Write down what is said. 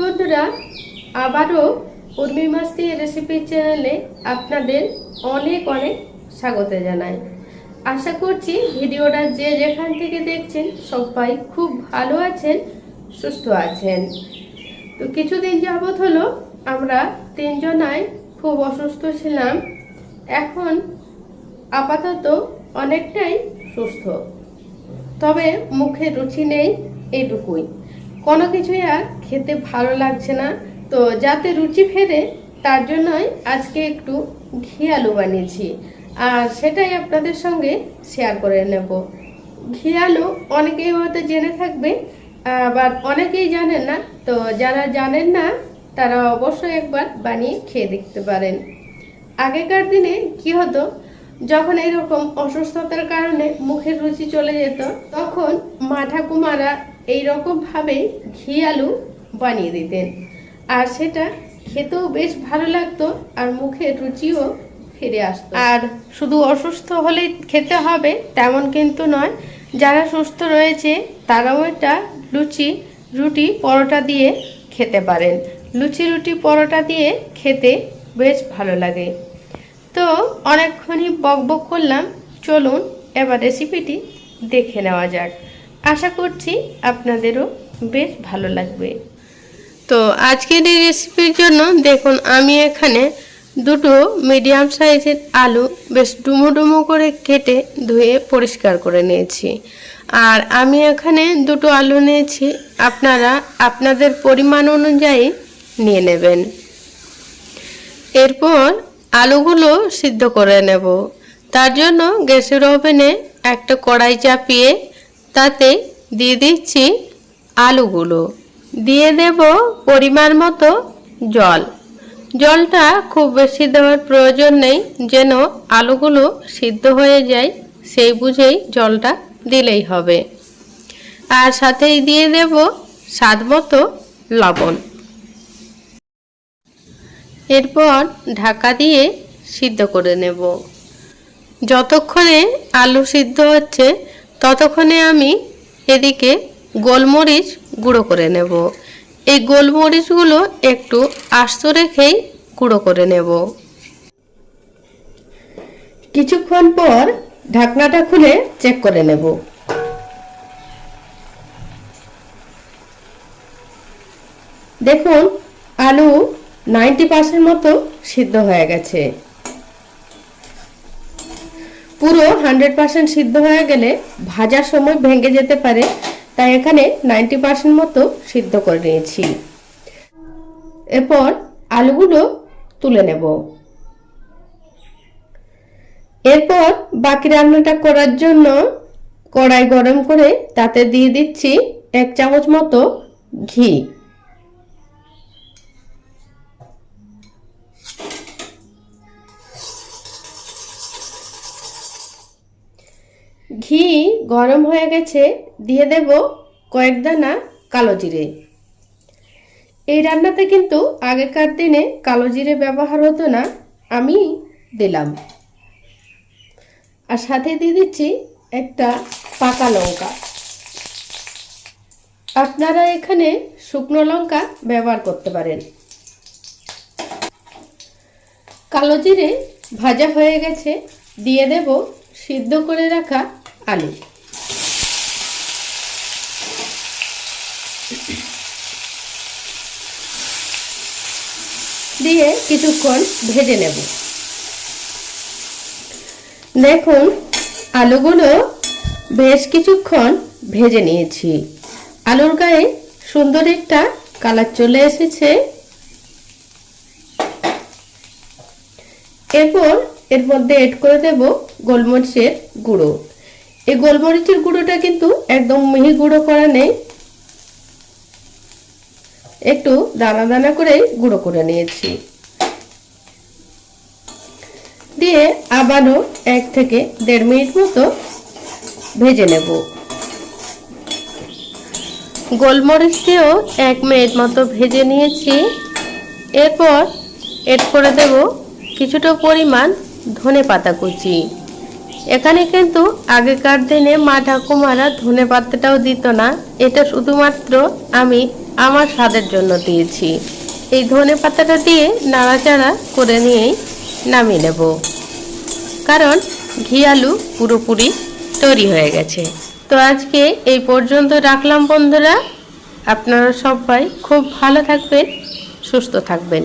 বন্ধুরা, আবারও উর্মি মাস্তি রেসিপি চ্যানেলে আপনাদের অনেক অনেক স্বাগত জানাই। আশা করছি ভিডিওটা যে যেখান থেকে দেখছেন সবাই খুব ভালো আছেন, সুস্থ আছেন। তো কিছুদিন যাবৎ হলো আমরা তিনজনাই খুব অসুস্থ ছিলাম। এখন আপাতত অনেকটাই সুস্থ। তবে মুখে রুচি নেই এইটুকুই। কোনো কিছুই আর খেতে ভালো লাগছে না। তো যাতে রুচি ফেরে, তার জন্যই আজকে একটু ঘি আলু বানিয়েছি। আর সেটাই আপনাদের সঙ্গে শেয়ার করে নেব। ঘি আলু অনেকেই হয়তো জেনে থাকবে, আবার অনেকেই জানেন না। তো যারা জানেন না, তারা অবশ্যই একবার বানিয়ে খেয়ে দেখতে পারেন। আগেকার দিনে কি হতো, যখন এরকম অসুস্থতার কারণে মুখের রুচি চলে যেত, তখন মা ঠাকুমারা এইরকম ভাবে ঘি আলু বানিয়ে দিতেন। আর সেটা খেতেও বেশ ভালো লাগতো আর মুখের রুচিও ফিরে আসতো। আর শুধু অসুস্থ হলেই খেতে হবে তেমন কিন্তু নয়, যারা সুস্থ রয়েছে তারাও এটা লুচি, রুটি, পরোটা দিয়ে খেতে পারেন। লুচি, রুটি, পরোটা দিয়ে খেতে বেশ ভালো লাগে। তো অনেকক্ষণই বক বক করলাম, চলুন এবার রেসিপিটি দেখে নেওয়া যাক। আশা করছি আপনাদেরও বেশ ভালো লাগবে। তো আজকের এই রেসিপির জন্য দেখুন, আমি এখানে দুটো মিডিয়াম সাইজের আলু বেশ ডুমো ডুমো করে কেটে ধুয়ে পরিষ্কার করে নিয়েছি। আর আমি এখানে দুটো আলু নিয়েছি, আপনারা আপনাদের পরিমাণ অনুযায়ী নিয়ে নেবেন। এরপর আলুগুলো সিদ্ধ করে নেব। তার জন্য গ্যাসের ওভেনে একটা কড়াই চাপিয়ে তাতে দিয়ে দিচ্ছি আলুগুলো। দিয়ে দেব পরিমাণ মতো জল। জলটা খুব বেশি দেওয়ার প্রয়োজন নেই, যেন আলুগুলো সিদ্ধ হয়ে যায়, সেই বুঝেই জলটা দিলেই হবে। আর সাথেই দিয়ে দেব স্বাদ মতো লবণ। এরপর ঢাকা দিয়ে সিদ্ধ করে নেব। যতক্ষণে আলু সিদ্ধ হচ্ছে ততক্ষণে আমি এদিকে গোলমরিচ গুঁড়ো করে নেব। এই গোলমরিচগুলো একটু আস্ত রেখেই গুঁড়ো করে নেব। কিছুক্ষণ পর ঢাকনাটা খুলে চেক করে নেব। দেখুন, আলু নাইনটি পার্সেন্ট মতো সিদ্ধ হয়ে গেছে। পুরো হান্ড্রেড পার্সেন্ট সিদ্ধ হয়ে গেলে ভাজার সময় ভেঙে যেতে পারে, তাই এখানে নাইনটি পার্সেন্ট মতো সিদ্ধ করে নিয়েছি। এরপর আলুগুলো তুলে নেব। এরপর বাকি রান্নাটা করার জন্য কড়াই গরম করে তাতে দিয়ে দিচ্ছি এক চামচ মতো ঘি। ঘি গরম হয়ে গেছে, দিয়ে দেব কয়েক দানা কালো জিরে। এই রান্নাতে কিন্তু আগেকার দিনে কালো জিরে ব্যবহার হতো না, আমি দিলাম। আর সাথে দিয়ে দিচ্ছি একটা পাকা লঙ্কা। আপনারা এখানে শুকনো লঙ্কা ব্যবহার করতে পারেন। কালো জিরে ভাজা হয়ে গেছে, দিয়ে দেব সিদ্ধ করে রাখা আলু দিয়ে কিছুক্ষণ ভেজে নেব। দেখুন, আলুগুলো বেশ কিছুক্ষণ ভেজে নিয়েছি। আলুর গায়ে সুন্দর একটা কালার চলে এসেছে। এরপর এর মধ্যে এড করে দেব গোলমরিচের গুঁড়ো। এই গোলমরিচের গুঁড়োটা কিন্তু একদম মিহি গুঁড়ো করা নেই। একটু দানা দানা করে গুঁড়ো করে নিয়েছি। দিয়ে আবারও এক থেকে দেড় মিনিট মতো ভেজে নেব। গোলমরিচ দিয়েও এক মিনিট মতো ভেজে নিয়েছি। এরপর এড করে দেব কিছুটা পরিমাণ ধনে পাতা কুচি। এখানে কিন্তু আগেকার দিনে মা ঠাকুমারা ধনে পাতাটাও দিত না। এটা শুধুমাত্র আমি আমার স্বাদের জন্য দিয়েছি। এই ধনে পাতাটা দিয়ে নাড়াচাড়া করে নিয়েই নামিয়ে নেব। কারণ ঘি, আলু পুরোপুরি তৈরি হয়ে গেছে। তো আজকে এই পর্যন্ত রাখলাম বন্ধুরা। আপনারা সবাই খুব ভালো থাকবেন, সুস্থ থাকবেন।